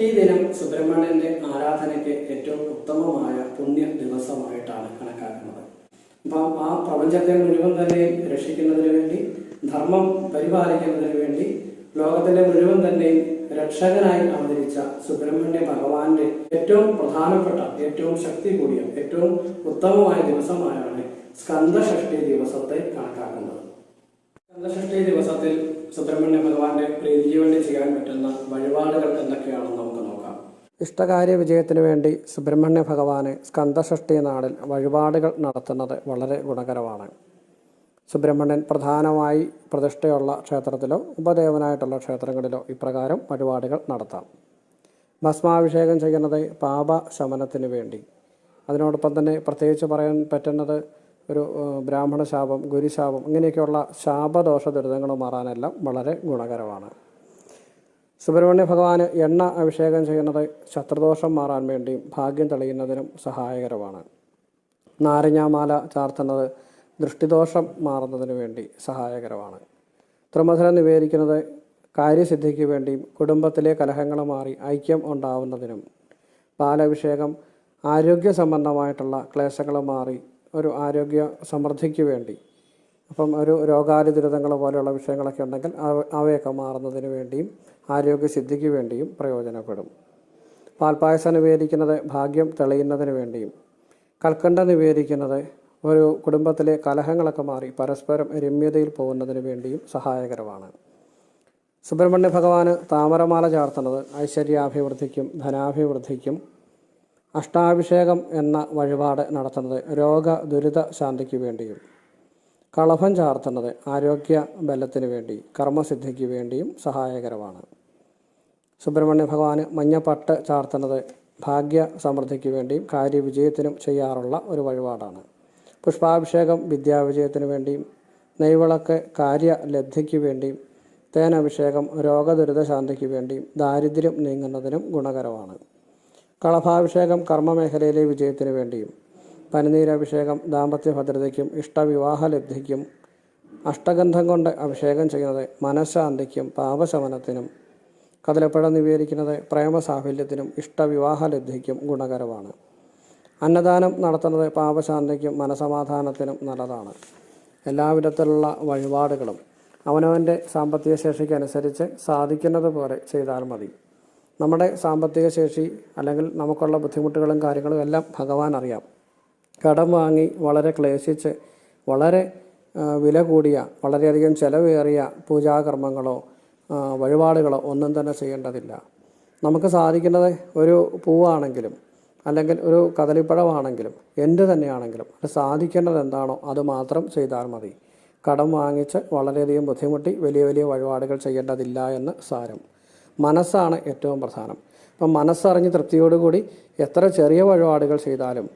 ഷഷ്ടി ദിനം സുബ്രഹ്മണ്യന്റെ ആരാധനയ്ക്ക് ഏറ്റവും ഉത്തമമായ പുണ്യ ദിവസമായിട്ടാണ് കണക്കാക്കുന്നത്. അപ്പം ആ പ്രപഞ്ചത്തെ മുഴുവൻ തന്നെ രക്ഷിക്കുന്നതിന് വേണ്ടി ധർമ്മം പരിപാലിക്കുന്നതിന് വേണ്ടി ലോകത്തിന്റെ മുഴുവൻ തന്നെ രക്ഷകനായി അവതരിച്ച സുബ്രഹ്മണ്യ ഭഗവാന്റെ ഏറ്റവും പ്രധാനപ്പെട്ട ഏറ്റവും ശക്തി കൂടിയ ഏറ്റവും ഉത്തമമായ ദിവസമായാണ് സ്കന്ധഷ്ടി ദിവസത്തെ കണക്കാക്കുന്നത്. സ്കന്ദഷഷ്ടി ദിവസത്തിൽ സുബ്രഹ്മണ്യ ഭഗവാന്റെ പ്രീതിക്ക് വേണ്ടി ചെയ്യാൻ പറ്റുന്ന വഴിപാടുകൾ എന്തൊക്കെയാണെന്ന് നമുക്ക് നോക്കാം. ഇഷ്ടകാര്യ വിജയത്തിന് വേണ്ടി സുബ്രഹ്മണ്യ ഭഗവാന് സ്കന്ദഷഷ്ടി നാളിൽ വഴിപാടുകൾ നടത്തുന്നത് വളരെ ഗുണകരമാണ്. സുബ്രഹ്മണ്യൻ പ്രധാനമായി പ്രതിഷ്ഠയുള്ള ക്ഷേത്രത്തിലോ ഉപദേവനായിട്ടുള്ള ക്ഷേത്രങ്ങളിലോ ഇപ്രകാരം വഴിപാടുകൾ നടത്താം. ഭസ്മാഭിഷേകം ചെയ്യുന്നത് പാപശമനത്തിന് വേണ്ടി. അതിനോടൊപ്പം തന്നെ പ്രത്യേകിച്ച് പറയാൻ പറ്റുന്നത് ഒരു ബ്രാഹ്മണ ശാപം ഗുരുശാപം ഇങ്ങനെയൊക്കെയുള്ള ശാപദോഷ ദുരിതങ്ങൾ മാറാനെല്ലാം വളരെ ഗുണകരമാണ്. സുബ്രഹ്മണ്യ ഭഗവാന് എണ്ണ അഭിഷേകം ചെയ്യുന്നത് ശത്രുദോഷം മാറാൻ വേണ്ടിയും ഭാഗ്യം തെളിയുന്നതിനും സഹായകരമാണ്. നാരങ്ങാമാല ചാർത്തുന്നത് ദൃഷ്ടിദോഷം മാറുന്നതിന് വേണ്ടി സഹായകരമാണ്. ത്രിമധുരം നിവേദിക്കുന്നത് കാര്യസിദ്ധിക്ക് വേണ്ടിയും കുടുംബത്തിലെ കലഹങ്ങൾ മാറി ഐക്യം ഉണ്ടാവുന്നതിനും പാലഭിഷേകം ആരോഗ്യ സംബന്ധമായിട്ടുള്ള ക്ലേശങ്ങൾ മാറി ഒരു ആരോഗ്യ സമൃദ്ധിക്ക് വേണ്ടി. അപ്പം ഒരു രോഗാതി ദുരിതങ്ങൾ പോലെയുള്ള വിഷയങ്ങളൊക്കെ ഉണ്ടെങ്കിൽ അവ അവയൊക്കെ മാറുന്നതിന് വേണ്ടിയും ആരോഗ്യസിദ്ധിക്ക് വേണ്ടിയും പ്രയോജനപ്പെടും. പാൽപ്പായസം നിവേദിക്കുന്നത് ഭാഗ്യം തെളിയുന്നതിന് വേണ്ടിയും കൽക്കണ്ട നിവേദിക്കുന്നത് ഒരു കുടുംബത്തിലെ കലഹങ്ങളൊക്കെ മാറി പരസ്പരം രമ്യതയിൽ പോകുന്നതിന് വേണ്ടിയും സഹായകരമാണ്. സുബ്രഹ്മണ്യ ഭഗവാന് താമരമാല ചാർത്തുന്നത് ഐശ്വര്യാഭിവൃദ്ധിക്കും ധനാഭിവൃദ്ധിക്കും അഷ്ടാഭിഷേകം എന്ന വഴിപാട് നടത്തുന്നത് രോഗ ദുരിത ശാന്തിക്ക് വേണ്ടിയും കളഭം ചാർത്തുന്നത് ആരോഗ്യ ബലത്തിന് വേണ്ടി കർമ്മസിദ്ധിക്ക് വേണ്ടിയും സഹായകരമാണ്. സുബ്രഹ്മണ്യ ഭഗവാന് മഞ്ഞപ്പട്ട് ചാർത്തുന്നത് ഭാഗ്യ സമൃദ്ധിക്ക് വേണ്ടിയും കാര്യവിജയത്തിനും ചെയ്യാറുള്ള ഒരു വഴിപാടാണ്. പുഷ്പാഭിഷേകം വിദ്യാവിജയത്തിന് വേണ്ടിയും നെയ്വിളക്ക് കാര്യലബ്ധിക്ക് വേണ്ടിയും തേനഭിഷേകം രോഗദുരിത ശാന്തിക്ക് വേണ്ടിയും ദാരിദ്ര്യം നീങ്ങുന്നതിനും ഗുണകരമാണ്. കളഭാഭിഷേകം കർമ്മമേഖലയിലെ വിജയത്തിന് വേണ്ടിയും പനിനീരഭിഷേകം ദാമ്പത്യ ഭദ്രതയ്ക്കും ഇഷ്ടവിവാഹ ലബ്ധിക്കും അഷ്ടഗന്ധം കൊണ്ട് അഭിഷേകം ചെയ്യുന്നത് മനഃശാന്തിക്കും പാപശമനത്തിനും കതിലപ്പഴ നിവേദിക്കുന്നത് പ്രേമസാഫല്യത്തിനും ഇഷ്ടവിവാഹ ലബ്ധിക്കും ഗുണകരമാണ്. അന്നദാനം നടത്തുന്നത് പാപശാന്തിക്കും മനസമാധാനത്തിനും നല്ലതാണ്. എല്ലാവിധത്തിലുള്ള വഴിപാടുകളും അവനവന്റെ സാമ്പത്തിക ശേഷിക്കനുസരിച്ച് സാധിക്കുന്നത് പോലെ ചെയ്താൽ മതി. നമ്മുടെ സാമ്പത്തിക ശേഷി അല്ലെങ്കിൽ നമുക്കുള്ള ബുദ്ധിമുട്ടുകളും കാര്യങ്ങളും എല്ലാം ഭഗവാൻ അറിയാം. കടം വാങ്ങി വളരെ ക്ലേശിച്ച് വളരെ വില കൂടിയ വളരെയധികം ചിലവേറിയ പൂജാകർമ്മങ്ങളോ വഴിപാടുകളോ ഒന്നും തന്നെ ചെയ്യേണ്ടതില്ല. നമുക്ക് സാധിക്കുന്നത് ഒരു പൂവാണെങ്കിലും അല്ലെങ്കിൽ ഒരു കദളിപ്പഴമാണെങ്കിലും എന്ത് തന്നെയാണെങ്കിലും അത് സാധിക്കേണ്ടത് എന്താണോ അത് മാത്രം ചെയ്താൽ മതി. കടം വാങ്ങിച്ച് വളരെയധികം ബുദ്ധിമുട്ടി വലിയ വലിയ വഴിപാടുകൾ ചെയ്യേണ്ടതില്ല എന്ന് സാരം. മനസ്സാണ് ഏറ്റവും പ്രധാനം. അപ്പം മനസ്സറിഞ്ഞ് തൃപ്തിയോടുകൂടി എത്ര ചെറിയ വഴിപാടുകൾ ചെയ്താലും